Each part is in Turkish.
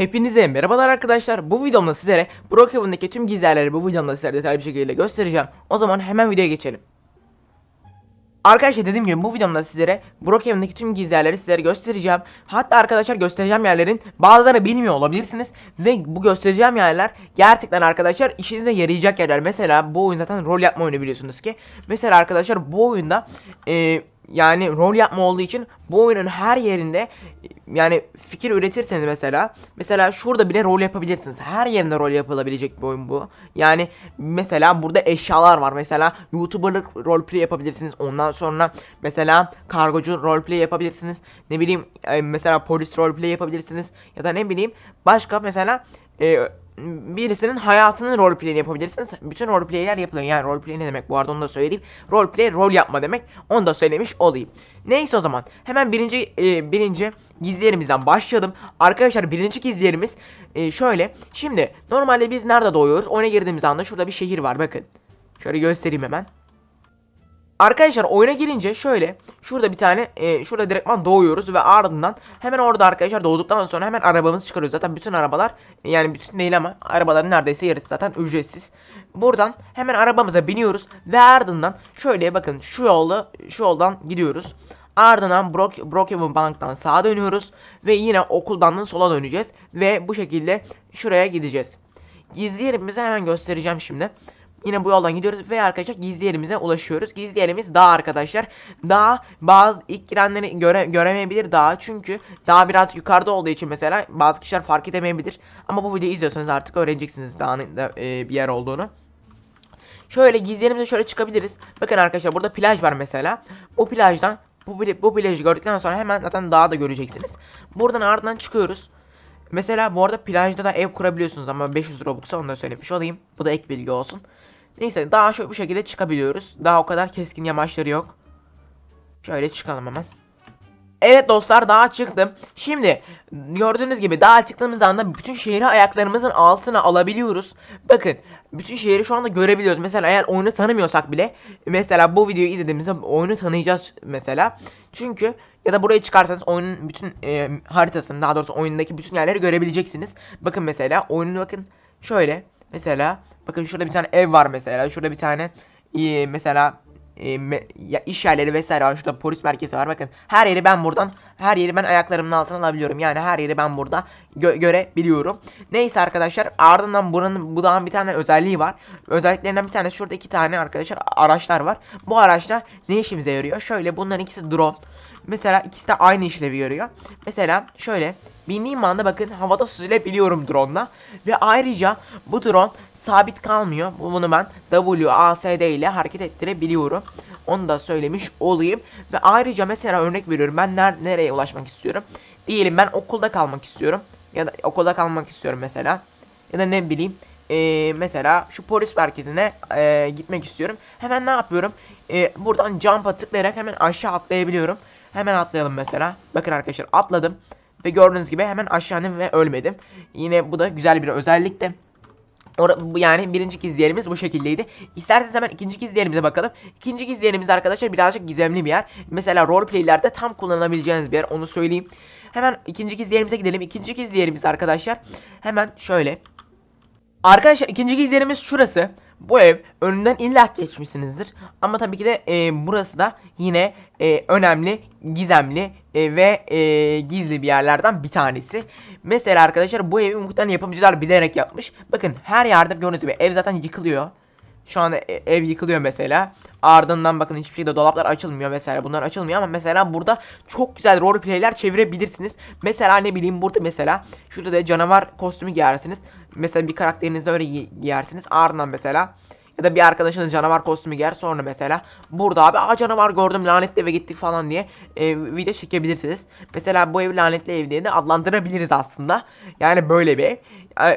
Hepinize merhabalar arkadaşlar. Bu videomda sizlere Brookhaven'daki tüm gizlerleri bu videomda sizlere detaylı bir şekilde göstereceğim. O zaman hemen videoya geçelim. Arkadaşlar dediğim gibi bu videomda sizlere Brookhaven'daki tüm gizlerleri sizlere göstereceğim. Hatta arkadaşlar göstereceğim yerlerin bazılarını bilmiyor olabilirsiniz. Ve bu göstereceğim yerler gerçekten arkadaşlar işinize yarayacak yerler. Mesela bu oyun zaten rol yapma oyunu biliyorsunuz ki. Mesela arkadaşlar bu oyunda e, yani rol yapma olduğu için bu oyunun her yerinde yani fikir üretirseniz mesela mesela şurada bile rol yapabilirsiniz. Her yerinde rol yapılabilecek bir oyun bu. Yani mesela burada eşyalar var. Mesela YouTuber'lık roleplay yapabilirsiniz. Ondan sonra mesela kargocu roleplay yapabilirsiniz. Ne bileyim e, mesela polis roleplay yapabilirsiniz. Ya da ne bileyim başka mesela e, birisinin hayatının roleplay'ini yapabilirsiniz. Bütün roleplay'ler yapılıyor. Yani roleplay ne demek bu arada onu da söyleyeyim. Roleplay rol yapma demek. Onu da söylemiş olayım. Neyse o zaman hemen birinci e, birinci gizli yerimizden başlayalım. Arkadaşlar birinci gizli yerimiz e, şöyle. Şimdi normalde biz nerede doğuyoruz? Oyuna girdiğimiz anda şurada bir şehir var bakın. Şöyle göstereyim hemen. Arkadaşlar oyuna girince şöyle şurada bir tane e, şurada direktman doğuyoruz ve ardından hemen orada arkadaşlar doğduktan sonra hemen arabamızı çıkarıyoruz. Zaten bütün arabalar yani bütün değil ama arabaların neredeyse yarısı zaten ücretsiz. Buradan hemen arabamıza biniyoruz ve ardından şöyle bakın şu yolda şu yoldan gidiyoruz. Ardından Brook, Brookhaven Bank'tan sağa dönüyoruz ve yine okuldan da sola döneceğiz ve bu şekilde şuraya gideceğiz. Gizli yerimizi hemen göstereceğim şimdi. Yine bu yoldan gidiyoruz ve arkadaşlar gizli yerimize ulaşıyoruz. Gizli yerimiz dağ arkadaşlar. Dağ bazı ilk girenleri göre, göremeyebilir dağ çünkü dağ biraz yukarıda olduğu için mesela bazı kişiler fark edemeyebilir. Ama bu videoyu izliyorsanız artık öğreneceksiniz dağın da e, bir yer olduğunu. Şöyle gizli yerimize şöyle çıkabiliriz. Bakın arkadaşlar burada plaj var mesela. Bu plajdan bu, bu plajı gördükten sonra hemen zaten dağı da göreceksiniz. Buradan ardından çıkıyoruz. Mesela bu arada plajda da ev kurabiliyorsunuz ama 500 Robux'a onu da söylemiş olayım. Bu da ek bilgi olsun. Neyse daha şu bu şekilde çıkabiliyoruz. Daha o kadar keskin yamaçları yok. Şöyle çıkalım hemen. Evet dostlar daha çıktım. Şimdi gördüğünüz gibi daha çıktığımız anda bütün şehri ayaklarımızın altına alabiliyoruz. Bakın bütün şehri şu anda görebiliyoruz. Mesela eğer oyunu tanımıyorsak bile mesela bu videoyu izlediğimizde oyunu tanıyacağız mesela. Çünkü ya da buraya çıkarsanız oyunun bütün e, haritasını daha doğrusu oyundaki bütün yerleri görebileceksiniz. Bakın mesela oyunun bakın şöyle mesela bakın şurada bir tane ev var mesela. Şurada bir tane e, mesela e, me- ya iş yerleri vesaire var. Şurada polis merkezi var. Bakın her yeri ben buradan her yeri ben ayaklarımın altına alabiliyorum. Yani her yeri ben burada gö- görebiliyorum. Neyse arkadaşlar ardından buranın bu dağın bir tane özelliği var. Özelliklerinden bir tanesi şurada iki tane arkadaşlar araçlar var. Bu araçlar ne işimize yarıyor? Şöyle bunların ikisi drone. Mesela ikisi de aynı işlevi görüyor. Mesela şöyle bindiğim anda bakın havada süzülebiliyorum drone'la. Ve ayrıca bu drone sabit kalmıyor. Bunu ben WASD ile hareket ettirebiliyorum. Onu da söylemiş olayım. Ve ayrıca mesela örnek veriyorum ben ner nereye ulaşmak istiyorum. Diyelim ben okulda kalmak istiyorum. Ya da okulda kalmak istiyorum mesela. Ya da ne bileyim eee, mesela şu polis merkezine eee, gitmek istiyorum. Hemen ne yapıyorum? Eee, buradan jump'a tıklayarak hemen aşağı atlayabiliyorum. Hemen atlayalım mesela. Bakın arkadaşlar atladım. Ve gördüğünüz gibi hemen aşağı ve ölmedim. Yine bu da güzel bir özellik de. Ora- bu yani birinci gizli yerimiz bu şekildeydi. İsterseniz hemen ikinci gizli yerimize bakalım. İkinci gizli yerimiz arkadaşlar birazcık gizemli bir yer. Mesela roleplaylerde tam kullanabileceğiniz bir yer onu söyleyeyim. Hemen ikinci gizli yerimize gidelim. İkinci gizli yerimiz arkadaşlar hemen şöyle. Arkadaşlar ikinci gizli yerimiz şurası. Bu ev önünden illa geçmişsinizdir. Ama tabii ki de e, burası da yine e, önemli, gizemli e, ve e, gizli bir yerlerden bir tanesi. Mesela arkadaşlar bu evi muhtemelen yapımcılar bilerek yapmış. Bakın her yerde gördüğünüz gibi ev zaten yıkılıyor. Şu anda e- ev yıkılıyor mesela. Ardından bakın hiçbir şekilde dolaplar açılmıyor vesaire. Bunlar açılmıyor ama mesela burada çok güzel roleplayler çevirebilirsiniz. Mesela ne bileyim burada mesela şurada da canavar kostümü giyersiniz. Mesela bir karakterinizi öyle gi- giyersiniz. Ardından mesela ya da bir arkadaşınız canavar kostümü giyer sonra mesela burada abi aa canavar gördüm lanetli eve gittik falan diye e, video çekebilirsiniz. Mesela bu ev lanetli ev diye de adlandırabiliriz aslında. Yani böyle bir ev.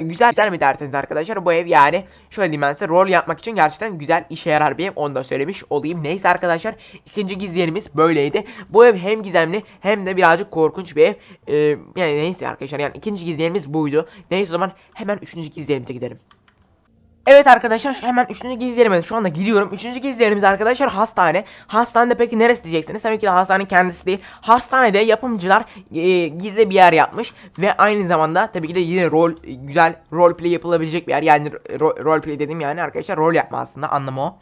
Güzel güzel mi derseniz arkadaşlar bu ev yani şöyle diyeyim ben size rol yapmak için gerçekten güzel işe yarar bir ev onu da söylemiş olayım. Neyse arkadaşlar ikinci gizli böyleydi. Bu ev hem gizemli hem de birazcık korkunç bir ev. E, yani neyse arkadaşlar yani ikinci gizli buydu. Neyse o zaman hemen üçüncü gizli gidelim. Evet arkadaşlar hemen üçüncü gizli yerime şu anda gidiyorum. Üçüncü gizli yerimiz arkadaşlar hastane. Hastanede peki neresi diyeceksiniz? Tabii ki de hastanenin kendisi değil. Hastanede yapımcılar e, gizli bir yer yapmış. Ve aynı zamanda tabii ki de yine rol güzel rol play yapılabilecek bir yer. Yani ro- rol play dediğim yani arkadaşlar rol yapma aslında anlamı o.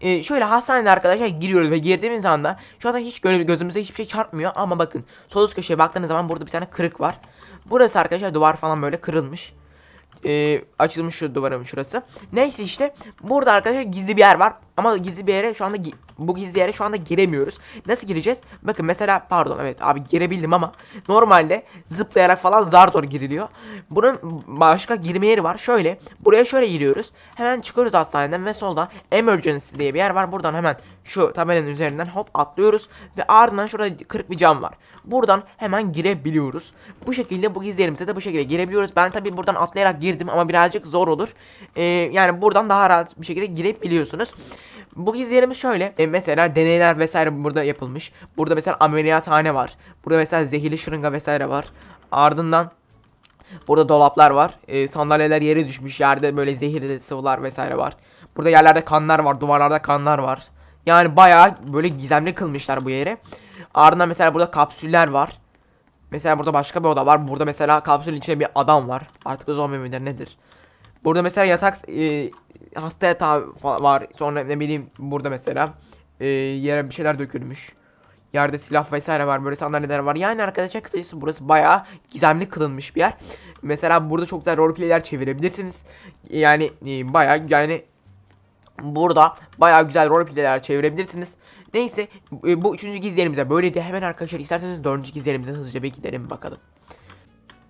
E, şöyle hastanede arkadaşlar giriyoruz ve girdiğimiz anda şu anda hiç gözümüze hiçbir şey çarpmıyor ama bakın sol üst köşeye baktığınız zaman burada bir tane kırık var. Burası arkadaşlar duvar falan böyle kırılmış e, açılmış şu duvarın şurası. Neyse işte burada arkadaşlar gizli bir yer var ama gizli bir yere şu anda bu gizli yere şu anda giremiyoruz. Nasıl gireceğiz? Bakın mesela pardon evet abi girebildim ama normalde zıplayarak falan zar zor giriliyor. Bunun başka girme yeri var. Şöyle buraya şöyle giriyoruz. Hemen çıkıyoruz hastaneden ve solda emergency diye bir yer var. Buradan hemen şu tabelanın üzerinden hop atlıyoruz ve ardından şurada kırık bir cam var. Buradan hemen girebiliyoruz. Bu şekilde bu gizli yerimize de bu şekilde girebiliyoruz. Ben tabi buradan atlayarak girdim ama birazcık zor olur. Ee, yani buradan daha rahat bir şekilde girebiliyorsunuz. Bu gizli yerimiz şöyle. E, mesela deneyler vesaire burada yapılmış. Burada mesela ameliyathane var. Burada mesela zehirli şırınga vesaire var. Ardından Burada dolaplar var. E, sandalyeler yere düşmüş. Yerde böyle zehirli sıvılar vesaire var. Burada yerlerde kanlar var. Duvarlarda kanlar var. Yani bayağı böyle gizemli kılmışlar bu yeri. Ardından mesela burada kapsüller var. Mesela burada başka bir oda var. Burada mesela kapsülün içinde bir adam var. Artık zombi midir nedir? Burada mesela yatak e, hasta yatağı var. Sonra ne bileyim burada mesela e, yere bir şeyler dökülmüş. Yerde silah vesaire var. Böyle sandalyeler var. Yani arkadaşlar kısacası burası bayağı gizemli kılınmış bir yer. Mesela burada çok güzel roleplay'ler çevirebilirsiniz. Yani e, bayağı yani burada bayağı güzel roleplay'ler çevirebilirsiniz. Neyse e, bu üçüncü gizli yerimize böyleydi. Hemen arkadaşlar isterseniz dördüncü gizli yerimize hızlıca bir gidelim bakalım.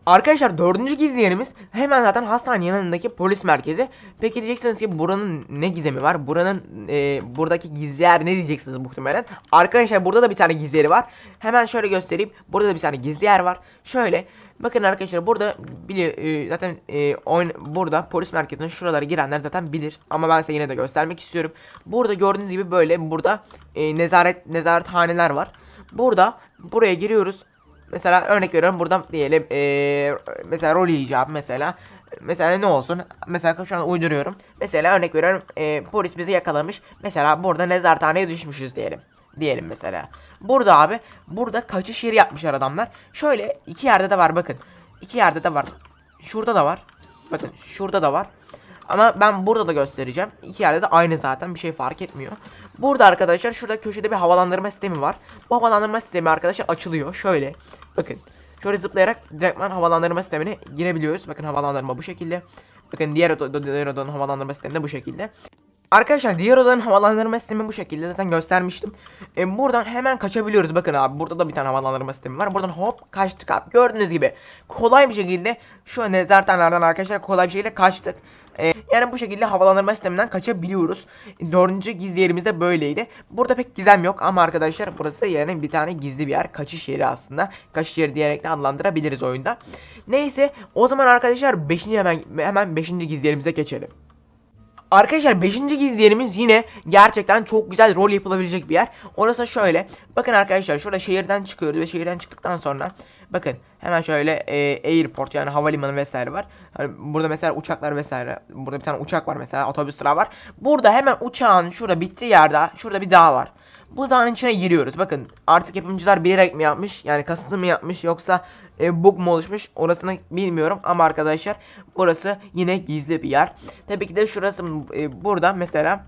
Arkadaşlar dördüncü gizli yerimiz hemen zaten hastane yanındaki polis merkezi. Peki diyeceksiniz ki buranın ne gizemi var? Buranın e, buradaki gizli yer ne diyeceksiniz muhtemelen. Arkadaşlar burada da bir tane gizli yeri var. Hemen şöyle göstereyim. Burada da bir tane gizli yer var. Şöyle bakın arkadaşlar burada bili e, zaten e, oyun burada polis merkezine şuralara girenler zaten bilir. Ama ben size yine de göstermek istiyorum. Burada gördüğünüz gibi böyle burada e, nezaret nezarethaneler var. Burada buraya giriyoruz. Mesela örnek veriyorum buradan diyelim eee, mesela rol icabı mesela. Mesela ne olsun? Mesela şu an uyduruyorum. Mesela örnek veriyorum eee, polis bizi yakalamış. Mesela burada nezarethaneye düşmüşüz diyelim. Diyelim mesela. Burada abi burada kaçış yeri yapmışlar adamlar. Şöyle iki yerde de var bakın. İki yerde de var. Şurada da var. Bakın şurada da var ama ben burada da göstereceğim. İki yerde de aynı zaten bir şey fark etmiyor. Burada arkadaşlar şurada köşede bir havalandırma sistemi var. Bu havalandırma sistemi arkadaşlar açılıyor. Şöyle bakın. Şöyle zıplayarak direktman havalandırma sistemine girebiliyoruz. Bakın havalandırma bu şekilde. Bakın diğer, diğer odanın havalandırma sistemi de bu şekilde. Arkadaşlar diğer odanın havalandırma sistemi bu şekilde zaten göstermiştim. E, buradan hemen kaçabiliyoruz. Bakın abi burada da bir tane havalandırma sistemi var. Buradan hop kaçtık abi. Gördüğünüz gibi kolay bir şekilde şu nezarethanelerden arkadaşlar kolay bir şekilde kaçtık. E, yani bu şekilde havalandırma sisteminden kaçabiliyoruz. Dördüncü gizli yerimiz de böyleydi. Burada pek gizem yok ama arkadaşlar burası yani bir tane gizli bir yer. Kaçış yeri aslında. Kaçış yeri diyerek de adlandırabiliriz oyunda. Neyse o zaman arkadaşlar 5. hemen hemen 5. gizli yerimize geçelim. Arkadaşlar 5. gizli yerimiz yine gerçekten çok güzel rol yapılabilecek bir yer. Orası şöyle. Bakın arkadaşlar şurada şehirden çıkıyoruz ve şehirden çıktıktan sonra bakın hemen şöyle e, airport yani havalimanı vesaire var. Hani burada mesela uçaklar vesaire. Burada bir tane uçak var mesela otobüs durağı var. Burada hemen uçağın şurada bittiği yerde şurada bir dağ var. Bu dağın içine giriyoruz. Bakın artık yapımcılar bilerek mi yapmış yani kasıtlı mı yapmış yoksa e, bug mu oluşmuş orasını bilmiyorum ama arkadaşlar burası yine gizli bir yer. Tabii ki de şurası e, burada mesela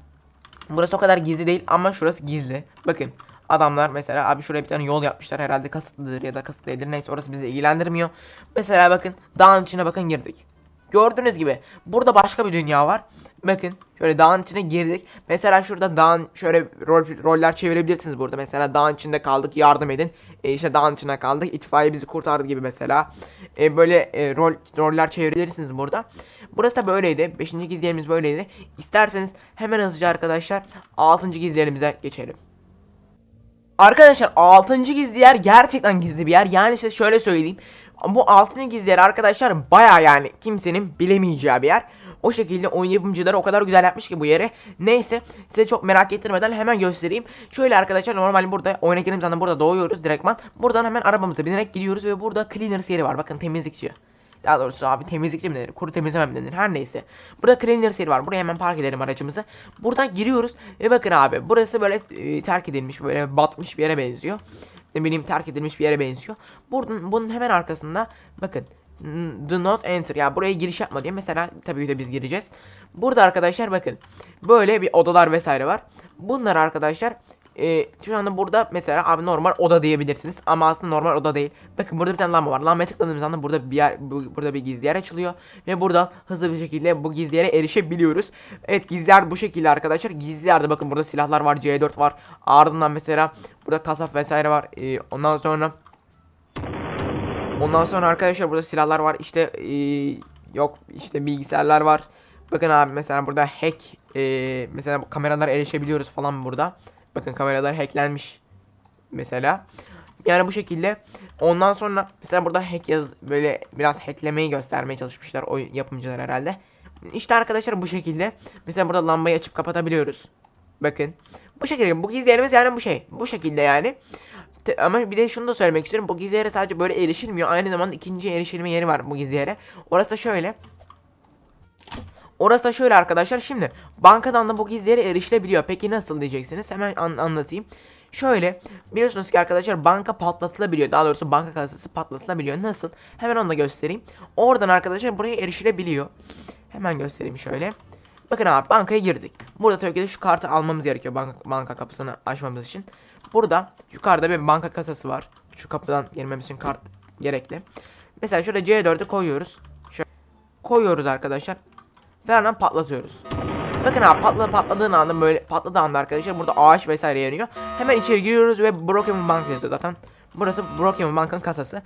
burası o kadar gizli değil ama şurası gizli. Bakın adamlar mesela abi şuraya bir tane yol yapmışlar herhalde kasıtlıdır ya da kasıtlı değildir neyse orası bizi ilgilendirmiyor. Mesela bakın dağın içine bakın girdik. Gördüğünüz gibi burada başka bir dünya var. Bakın şöyle dağın içine girdik. Mesela şurada dağın şöyle rol, roller çevirebilirsiniz burada. Mesela dağın içinde kaldık yardım edin. E işte dağın içinde kaldık itfaiye bizi kurtardı gibi mesela. E böyle e, rol roller çevirebilirsiniz burada. Burası da böyleydi. 5. gizlerimiz böyleydi. İsterseniz hemen hızlıca arkadaşlar 6. gizlerimize geçelim. Arkadaşlar 6. gizli yer gerçekten gizli bir yer. Yani size şöyle söyleyeyim. Bu 6. gizli yer arkadaşlar baya yani kimsenin bilemeyeceği bir yer. O şekilde oyun yapımcıları o kadar güzel yapmış ki bu yeri. Neyse size çok merak ettirmeden hemen göstereyim. Şöyle arkadaşlar normal burada oyuna girdiğimiz anda burada doğuyoruz direktman. Buradan hemen arabamıza binerek gidiyoruz ve burada cleaners yeri var. Bakın temizlikçi. Daha doğrusu abi temizlikçi mi denir? Kuru temizleme mi denir? Her neyse. Burada cleaner seri var. Buraya hemen park edelim aracımızı. Buradan giriyoruz. Ve bakın abi burası böyle e, terk edilmiş böyle batmış bir yere benziyor. Ne bileyim terk edilmiş bir yere benziyor. Buradan bunun hemen arkasında bakın Do not enter. Ya buraya giriş yapma diye. Mesela tabii ki de biz gireceğiz. Burada arkadaşlar bakın. Böyle bir odalar vesaire var. Bunlar arkadaşlar e, şu anda burada mesela abi normal oda diyebilirsiniz ama aslında normal oda değil. Bakın burada bir tane lamba var. Lambaya tıkladığımız anda burada bir yer, bu- burada bir gizli yer açılıyor ve burada hızlı bir şekilde bu gizli yere erişebiliyoruz. Evet gizli yer bu şekilde arkadaşlar. Gizli yerde bakın burada silahlar var, C4 var. Ardından mesela burada kasap vesaire var. E, ondan sonra Ondan sonra arkadaşlar burada silahlar var. İşte e, yok işte bilgisayarlar var. Bakın abi mesela burada hack e, mesela kameralara erişebiliyoruz falan burada. Bakın kameralar hacklenmiş mesela. Yani bu şekilde. Ondan sonra mesela burada hack yaz böyle biraz hacklemeyi göstermeye çalışmışlar o yapımcılar herhalde. İşte arkadaşlar bu şekilde. Mesela burada lambayı açıp kapatabiliyoruz. Bakın. Bu şekilde bu gizlerimiz yani bu şey. Bu şekilde yani. Ama bir de şunu da söylemek istiyorum. Bu gizli yere sadece böyle erişilmiyor. Aynı zamanda ikinci erişilme yeri var bu gizli yere. Orası da şöyle. Orası da şöyle arkadaşlar. Şimdi bankadan da bu gizli yere erişilebiliyor. Peki nasıl diyeceksiniz? Hemen an- anlatayım. Şöyle biliyorsunuz ki arkadaşlar banka patlatılabiliyor. Daha doğrusu banka kasası patlatılabiliyor. Nasıl? Hemen onu da göstereyim. Oradan arkadaşlar buraya erişilebiliyor. Hemen göstereyim şöyle. Bakın abi bankaya girdik. Burada tabii ki de şu kartı almamız gerekiyor banka, banka kapısını açmamız için. Burada yukarıda bir banka kasası var. Şu kapıdan girmemiz için kart gerekli. Mesela şurada C4'ü koyuyoruz. Şöyle koyuyoruz arkadaşlar. Ve hemen patlatıyoruz. Bakın abi patla patladığı anda böyle patladığı anda arkadaşlar burada ağaç vesaire yanıyor. Hemen içeri giriyoruz ve Broken Bank yazıyor zaten. Burası Broken Bank'ın kasası.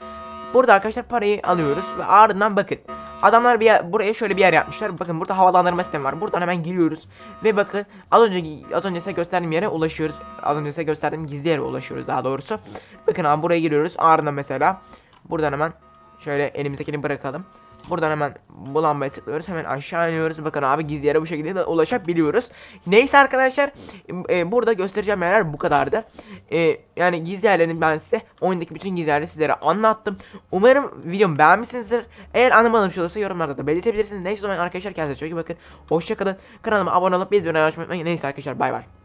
Burada arkadaşlar parayı alıyoruz ve ardından bakın. Adamlar bir yer, buraya şöyle bir yer yapmışlar. Bakın burada havalandırma sistemi var. Buradan hemen giriyoruz ve bakın az önce az önce size gösterdiğim yere ulaşıyoruz. Az önce size gösterdiğim gizli yere ulaşıyoruz daha doğrusu. Bakın abi buraya giriyoruz. Ardından mesela buradan hemen şöyle elimizdekini bırakalım. Buradan hemen bu lambaya tıklıyoruz. Hemen aşağı iniyoruz. Bakın abi gizli yere bu şekilde de ulaşabiliyoruz. Neyse arkadaşlar. e, burada göstereceğim yerler bu kadardı. E, yani gizli yerlerini ben size oyundaki bütün gizli yerleri sizlere anlattım. Umarım videomu beğenmişsinizdir. Eğer anlamadığım şey olursa yorumlarda da belirtebilirsiniz. Neyse o zaman arkadaşlar kendinize çok iyi bakın. Hoşçakalın. Kanalıma abone olup bildirimleri açmayı unutmayın. Neyse arkadaşlar bay bay.